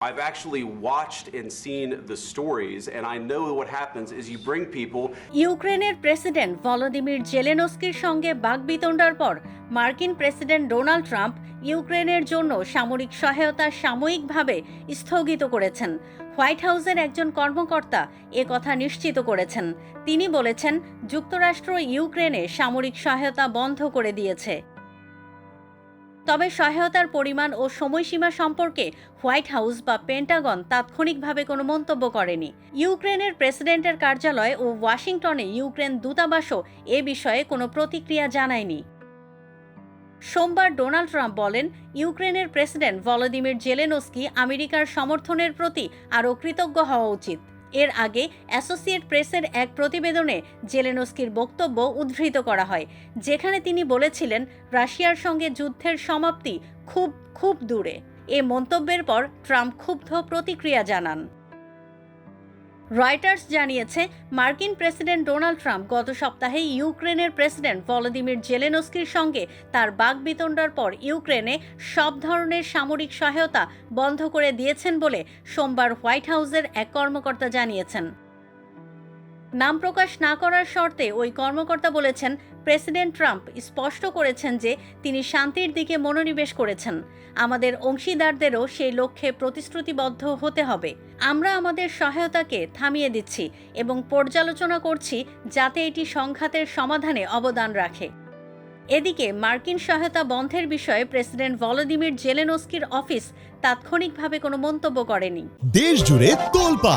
I've actually watched and seen the stories, and I know what happens is you bring people. ইউক্রেনের president Volodymyr জেলেনস্কির সঙ্গে বাগবিতণ্ডার পর মার্কিন president Donald Trump ইউক্রেনের জন্য সামরিক সহায়তা সাময়িকভাবে স্থগিত করেছেন হোয়াইট হাউসের একজন কর্মকর্তা এ কথা নিশ্চিত করেছেন তিনি বলেছেন যুক্তরাষ্ট্র ইউক্রেনে সামরিক সহায়তা বন্ধ করে দিয়েছে তবে সহায়তার পরিমাণ ও সময়সীমা সম্পর্কে হোয়াইট হাউস বা পেন্টাগন তাৎক্ষণিকভাবে কোনো মন্তব্য করেনি। ইউক্রেনের প্রেসিডেন্টের কার্যালয় ও ওয়াশিংটনে ইউক্রেন দূতাবাসও এ বিষয়ে কোনো প্রতিক্রিয়া জানায়নি। সোমবার ডোনাল্ড ট্রাম্প বলেন, ইউক্রেনের প্রেসিডেন্ট ভলোদিমির জেলেনস্কি আমেরিকার সমর্থনের প্রতি আরও কৃতজ্ঞ হওয়া উচিত। এর আগে অ্যাসোসিয়েট প্রেসের এক প্রতিবেদনে জেলেনস্কির বক্তব্য উদ্ধৃত করা হয়, যেখানে তিনি বলেছিলেন, রাশিয়ার সঙ্গে যুদ্ধের সমাপ্তি খুব খুব দূরে। এ মন্তব্যের পর ট্রাম্প ক্ষুব্ধ প্রতিক্রিয়া জানান। রয়টার্স জানিয়েছে, মার্কিন প্রেসিডেন্ট ডোনাল্ড ট্রাম্প গত সপ্তাহে ইউক্রেনের প্রেসিডেন্ট ভলোদিমির জেলেনস্কির সঙ্গে তার বাগবিতণ্ডার পর ইউক্রেনে সব ধরনের সামরিক সহায়তা বন্ধ করে দিয়েছেন বলে সোমবার হোয়াইট হাউসের এক কর্মকর্তা জানিয়েছেন। নাম প্রকাশ না করার শর্তে ওই কর্মকর্তা বলেছেন, প্রেসিডেন্ট ট্রাম্প স্পষ্ট করেছেন যে তিনি শান্তির দিকে মনোনিবেশ করেছেন। আমাদের অংশীদারদেরও সেই লক্ষ্যে প্রতিশ্রুতিবদ্ধ হতে হবে। আমরা আমাদের সহায়তাকে থামিয়ে দিচ্ছি এবং পর্যালোচনা করছি যাতে এটি সংঘাতের সমাধানে অবদান রাখে। এদিকে মার্কিন সহায়তা বন্ধের বিষয়ে প্রেসিডেন্ট ভলোদিমির জেলেনস্কির অফিস তাৎক্ষণিকভাবে কোনো মন্তব্য করেনি। দেশ জুড়ে তোলপা